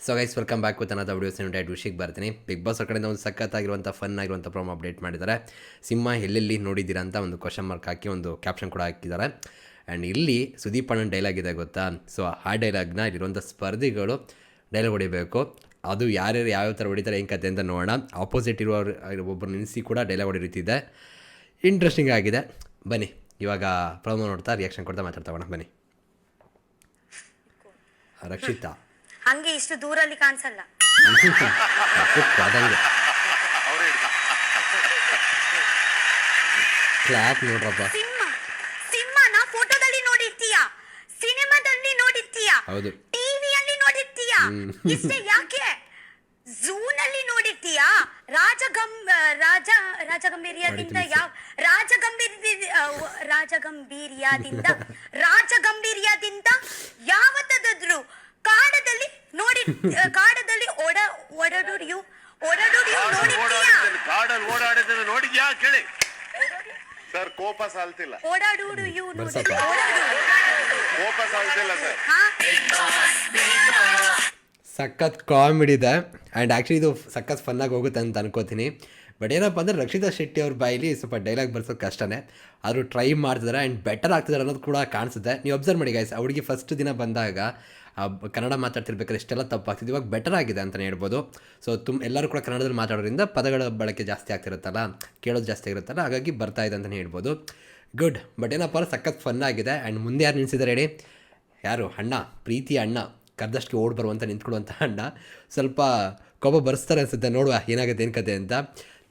So guys welcome back with ಅನ್ನೋದು videos diet ವಿಷಯಕ್ಕೆ ಬರ್ತೀನಿ. ಬಿಗ್ ಬಾಸ್ ಕಡೆಯಿಂದ ಒಂದು ಸಖತ್ತಾಗಿರುವಂಥ ಫನ್ ಆಗಿರುವಂಥ ಪ್ರೋಮ್ ಅಪ್ಡೇಟ್ ಮಾಡಿದ್ದಾರೆ. ಸಿಂಹ ಎಲ್ಲೆಲ್ಲಿ ನೋಡಿದ್ದೀರಾ ಅಂತ ಒಂದು ಕ್ವಶನ್ ಮಾರ್ಕ್ ಹಾಕಿ ಒಂದು ಕ್ಯಾಪ್ಷನ್ ಕೂಡ ಹಾಕಿದ್ದಾರೆ. ಆ್ಯಂಡ್ ಇಲ್ಲಿ ಸುದೀಪ್ ಅಣ್ಣನ ಡೈಲಾಗ್ ಇದೆ ಗೊತ್ತಾ? ಸೊ ಆ ಡೈಲಾಗ್ನ ಇಲ್ಲಿರುವಂಥ ಸ್ಪರ್ಧಿಗಳು ಡೈಲಾಗ್ ಹೊಡಿಬೇಕು. ಅದು ಯಾರ್ಯಾರು ಯಾವ್ಯಾವ ಥರ ಹೊಡಿತಾರೆ ಏನು ಕತೆ ಅಂತ ನೋಡೋಣ. ಆಪೋಸಿಟ್ ಇರುವವರು ಒಬ್ಬರು ನಿಲ್ಲಿಸಿ ಕೂಡ ಡೈಲಾಗ್ ಹೊಡಿ ರೀತಿ ಇದೆ ಇಂಟ್ರೆಸ್ಟಿಂಗ್ ಆಗಿದೆ. ಬನ್ನಿ ಇವಾಗ ಪ್ರೋಮೋ ನೋಡ್ತಾ ರಿಯಾಕ್ಷನ್ ಕೊಡ್ತಾ ಮಾತಾಡ್ತಾ ಹೋಗೋಣ. ಬನ್ನಿ. ರಕ್ಷಿತಾ. ಹಂಗೆ ಇಷ್ಟು ದೂರಲ್ಲಿ ಕಾಣಿಸಲ್ಲ. ಅದಂಗೆ ಕ್ಲಾಪ್ ನೋಡ್ರಪ್ಪ. ಸಿಂಹ ಸಿಂಹನ ಫೋಟೋದಲ್ಲಿ ನೋಡಿರ್ತೀಯ? ಸಿನಿಮಾದಲ್ಲಿ ನೋಡಿರ್ತೀಯ? ಹೌದು. ಟಿವಿಯಲ್ಲಿ ನೋಡಿರ್ತೀಯ? ಇಷ್ಟೇ ಯಾಕೆ? ಝೂನಲ್ಲಿ ನೋಡಿರ್ತೀಯ? ರಾಜಗಂ ರಾಜ ರಾಜಗಂಭೀರ್ಯದಿಂದ ಯಾವ ರಾಜಗಂಭೀರ್ಯ ರಾಜಗಂಭೀರ್ಯದಿಂದ ರಾಜಗಂಭೀರ್ಯದಿಂದ ಕಾಡದಲ್ಲಿ ಓಡ ಓಡಾಡೋರಿಯು ಓಡಾಡೋರಿಯು ಓಡಾಡಿದ್ದನ್ನು ಕಾಡಲ್ಲಿ ಓಡಾಡಿದ್ದನ್ನು ನೋಡಿದ್ಯಾ? ಕೇಳಿ. ಸರ್ ಕೋಪ ಸಾಲ್ತಿಲ್ಲ. ಓಡಾಡುಡು ಯು ಬರ್ಸಪ್ಪ. ಕೋಪ ಸಾಲ್ತಿಲ್ಲ ಸರ್. ಸಖತ್ ಕಾಮಿಡಿ ಇದೆ. ಆ್ಯಂಡ್ ಆ್ಯಕ್ಚುಲಿ ಇದು ಸಖತ್ ಫನ್ನಾಗಿ ಹೋಗುತ್ತೆ ಅಂತ ಅನ್ಕೋತೀನಿ. ಬಟ್ ಏನಪ್ಪ ಅಂದರೆ ರಕ್ಷಿತಾ ಶೆಟ್ಟಿ ಅವ್ರ ಬಾಯಲ್ಲಿ ಸ್ವಲ್ಪ ಡೈಲಾಗ್ ಬರ್ಸೋದು ಕಷ್ಟನೇ. ಆದರೂ ಟ್ರೈ ಮಾಡ್ತಿದ್ದಾರೆ ಆ್ಯಂಡ್ ಬೆಟರ್ ಆಗ್ತಿದ್ದಾರೆ ಅನ್ನೋದು ಕೂಡ ಕಾಣಿಸುತ್ತೆ. ನೀವು ಅಬ್ಸರ್ವ್ ಮಾಡಿ ಗೈಸ್ ಹುಡುಗಿ ಫಸ್ಟ್ ದಿನ ಬಂದಾಗ ಆ ಕನ್ನಡ ಮಾತಾಡ್ತಿರ್ಬೇಕಾದ್ರೆ ಇಷ್ಟೆಲ್ಲ ತಪ್ಪಾಗ್ತಿದೆ. ಇವಾಗ ಬೆಟರ್ ಆಗಿದೆ ಅಂತಲೇ ಹೇಳ್ಬೋದು. ಸೊ ತುಂಬ ಎಲ್ಲರೂ ಕೂಡ ಕನ್ನಡದಲ್ಲಿ ಮಾತಾಡೋದ್ರಿಂದ ಪದಗಳ ಬಳಕೆ ಜಾಸ್ತಿ ಆಗ್ತಿರುತ್ತಲ್ಲ, ಕೇಳೋದು ಜಾಸ್ತಿ ಆಗಿರುತ್ತಲ್ಲ, ಹಾಗಾಗಿ ಬರ್ತಾ ಇದೆ ಅಂತಲೇ ಹೇಳ್ಬೋದು. ಗುಡ್ ಬಟ್ ಏನಪ್ಪ ಸಖತ್ ಫನ್ ಆಗಿದೆ. ಆ್ಯಂಡ್ ಮುಂದೆ ಯಾರು ನಿಲ್ಸಿದ್ದಾರೆ ಹೇಳಿ? ಯಾರು? ಅಣ್ಣ. ಪ್ರೀತಿ ಅಣ್ಣ. ಕರ್ದಷ್ಟು ಓಡ್ ಬರುವಂತ ನಿಂತ್ಕೊಳ್ಳುವಂಥ ಅಣ್ಣ. ಸ್ವಲ್ಪ ಕೋಪ ಬರ್ಸ್ತಾರೆ ಅನ್ಸುತ್ತೆ. ನೋಡುವ ಏನಾಗುತ್ತೆ ಏನು ಕತೆ ಅಂತ.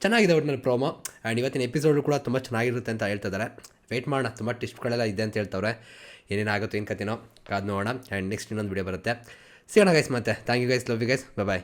ಚೆನ್ನಾಗಿದೆ ಒಟ್ಟಿನಲ್ಲಿ ಪ್ರೋಮೋ. ಆ್ಯಂಡ್ ಇವತ್ತಿನ ಎಪಿಸೋಡು ಕೂಡ ತುಂಬ ಚೆನ್ನಾಗಿರುತ್ತೆ ಅಂತ ಹೇಳ್ತಿದ್ದಾರೆ ವೆಯ್ಟ್ ಮಾಡೋಣ, ತುಂಬ ಟಿಸ್ಟ್ಗಳೆಲ್ಲ ಇದೆ ಅಂತ ಹೇಳ್ತವ್ರೆ. ಏನೇನಾಗುತ್ತೋ ಏನು ಕತೆನೋ ಕಾದು ನೋಡೋಣ ಆ್ಯಂಡ್ ನೆಕ್ಸ್ಟ್ ಇನ್ನೊಂದು ವಿಡಿಯೋ ಬರುತ್ತೆ. ಸಿಗೋಣ ಗೈಸ್ ಮತ್ತೆ. Thank you guys love you guys bye